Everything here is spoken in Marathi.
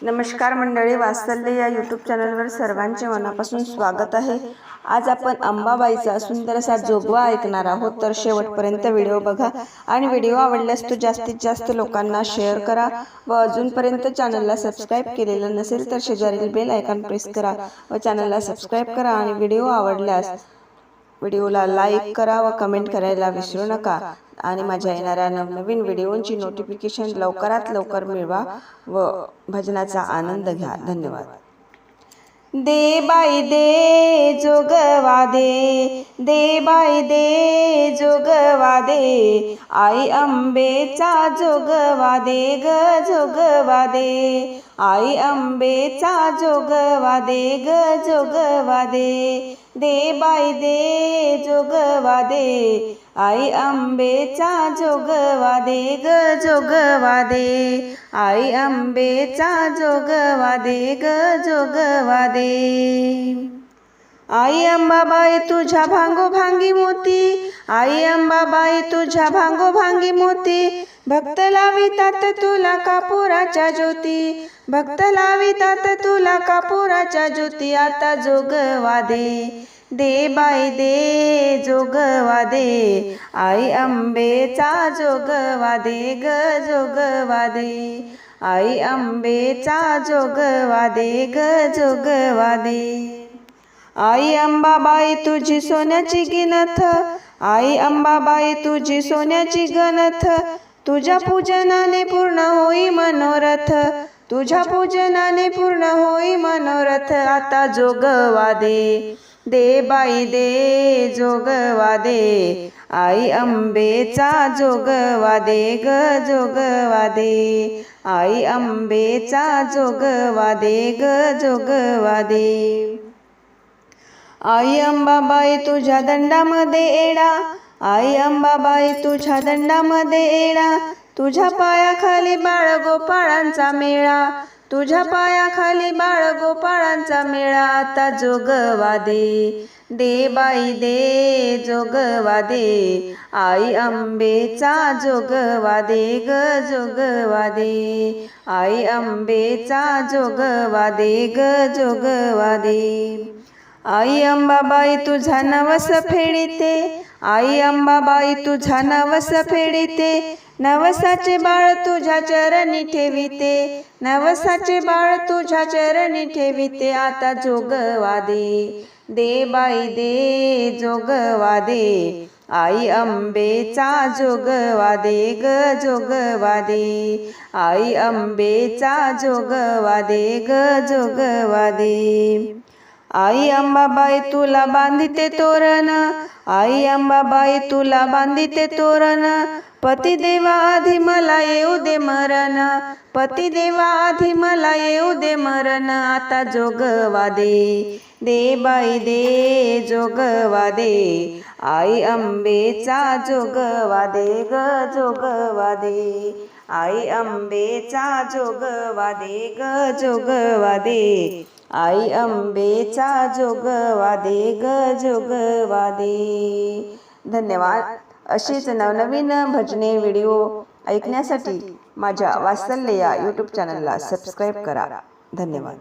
नमस्कार मंडळी वात्सल्य या यूट्यूब चॅनलवर सर्वांचे मनापासून स्वागत आहे. आज आपण अंबाबाईचा सुंदर असा जोगवा ऐकणार आहोत. तर शेवटपर्यंत व्हिडिओ बघा आणि व्हिडिओ आवडल्यास तो जास्तीत जास्त लोकांना शेअर करा व अजूनपर्यंत चॅनलला सबस्क्राईब केलेलं नसेल तर शेजारील बेल आयकॉन प्रेस करा व चॅनलला सबस्क्राईब करा आणि व्हिडिओ आवडल्यास व्हिडिओला लाईक करा व कमेंट करायला विसरू नका. आणि माझ्या येणाऱ्या नवनवीन व्हिडिओंची नोटिफिकेशन लवकरात लवकर मिळवा व भजनाचा आनंद घ्या. धन्यवाद. दे बाई दे जोगवा दे. दे बाई दे जोगवा दे. आई अंबेचा जोगवा दे ग जोगवा दे. आई अंबेचा जोगवा दे ग जोगवा दे दे बाई दे जोगवा दे आई अंबेचा जोगवा दे ग जोगवा दे आई अंबेचा जोगवा दे ग जोगवा दे आई अंबाबाई तुझ्या भांगो भांगी मोती. आई अंबाबाई तुझ्या भांगो भांगी मोती. भक्त लावितात तुला कापुराच्या ज्योती. भक्त लावितात तुला कापुराच्या ज्योती. आता जोगवा दे दे बाई दे जोगवा दे आई अंबेचा जोगवा दे ग जोगवा दे आई अंबेचा जोगवा दे ग जोगवा दे आई अंबाबाई तुझी सोन्याची गिनथ. आई अंबाबाई तुझी सोन्याची गणथ तुझ्या पूजनाने पूर्ण होई मनोरथ. तुझ्या पूजनाने पूर्ण होई मनोरथ. आता जोगवा दे दे बाई दे जोगवा दे आई अंबेचा जोगवा दे ग जोगवा दे आई अंबेचा जोगवा दे ग जोगवा दे आई अंबाबाई तुझ्या दंडामध्ये एडा आई अंबाबाई तुझ्या दंडामध्ये येणा तुझ्या पायाखाली बाळ गोपाळांचा मेळा. तुझ्या पायाखाली बाळ गोपाळांचा मेळा. आता जोगवा दे दे बाई दे जोगवा दे आई अंबेचा जोगवा दे ग जोगवा दे आई अंबेचा जोगवा दे ग जोगवा दे आई अंबाबाई तुझा नवस फेडिते. आई अंबाबाई तुझा नवस फेडिते. नवसाचे बाळ तुझ्या चरणी ठेविते. नवसाचे बाळ तुझ्या चरणी ठेविते. आता जोगवादे दे दे बाई दे जोगवादे आई अंबेचा जोगवादे ग जोगवादे आई अंबेचा जोगवादे ग जोगवादे आई अंबाबाई तुला बांधिते तोरण. आई अंबाबाई तुला बांधिते तोरण. पतिदेवा आधी मला येऊ दे मरण. पतिदेवा आधी मला येऊ दे मरण. आता जोगवा दे दे बाई दे जोगवा दे. आई अंबेचा जोगवा दे ग जोगवा दे. आई अंबेचा जोगवा दे ग जोगवा दे. आई अंबेचा जोगवा दे ग जोगवा दे धन्यवाद. अशीच नवनवीन भजने व्हिडिओ ऐकण्यासाठी माझ्या वात्सल्य या यूट्यूब चॅनलला सबस्क्राईब करा. धन्यवाद.